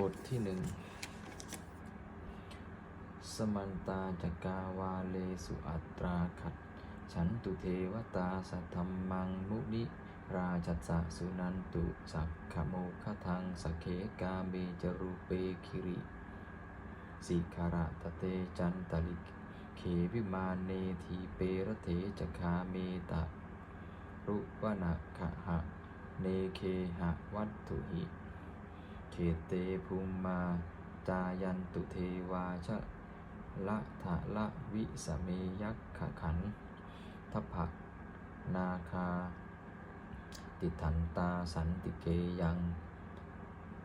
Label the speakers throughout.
Speaker 1: บทที่หนึ่ง สมันตาจักกาวาเลสุอัตราขัด ฉันตุเทวตาสัทธมมังมุนิราชัสสะสุนันตุสักขโมคทังสเคกาเมจรูเปคิริ สิคาระตะเตจันตลิก เขวิมาเนทีเประเถจคาเมตะ รุวนาคหะ เนเคหะวัตถุหิ เขเตภูมิมา จายันตุเทวาชะละทะละวิสเมยักขะขันทพะนาคา ติทันตาสันติเกยัง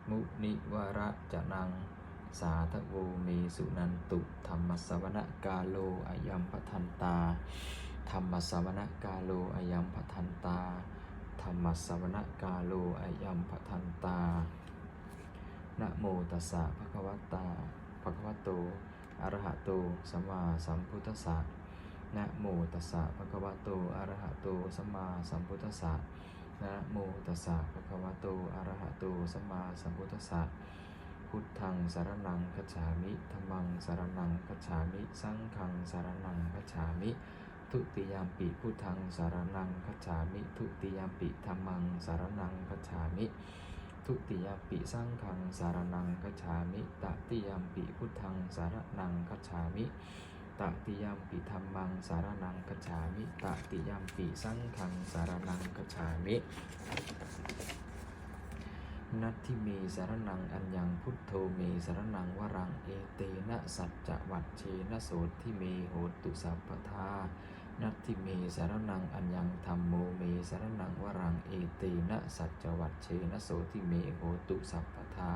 Speaker 1: มุนิวระจะนัง สาธโวเมสุนันตุ ธรรมสวนกาโลอายัมปทันตา ธรรมสวนกาโลอายัมปทันตา ธรรมสวนกาโลอายัมปทันตา นะโมตัสสะภะคะวะตาภะคะวะโตอะระหะโตสัมมาสัมพุทธัสสะนะโมตัสสะภะคะวะโตอะระหะโตสัมมาสัมพุทธัสสะนะโมตัสสะภะคะวะโตอะระหะโตสัมมาสัมพุทธัสสะพุทธังสารนังคัจฉามิธัมมังสารนังคัจฉามิ สังฆังสารนังคัจฉามิ ทุติยามปิพุทธังสารนังคัจฉามิ ทุติยามปิธัมมังสารนังคัจฉามิ ทุติยามปิสังฆังสารนังคัจฉามิตติยามปิพุทธังสารนังคัจฉามิตติยามปิธัมมังสารนังคัจฉามิตติยามปิสังฆังสารนังคัจฉามิ นัตทิเมสารนังอัญญังพุทโธเมสารนังวรังเอเตนะสัจจวัตเชนะโสทิเมโหตุสัพพทา นัตติเมสารนังอัญญังธรรมโมเมสารนังวรังเอเตนะสัจจวัตเชนะโสทิเมโหตุสัพพทา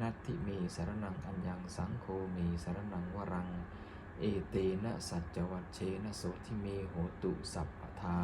Speaker 1: นัตติเมสารนังอัญญังสังโฆเมสารนังวรัง เอเตนะสัจจวัตเชนะโสทิเมโหตุสัพพทา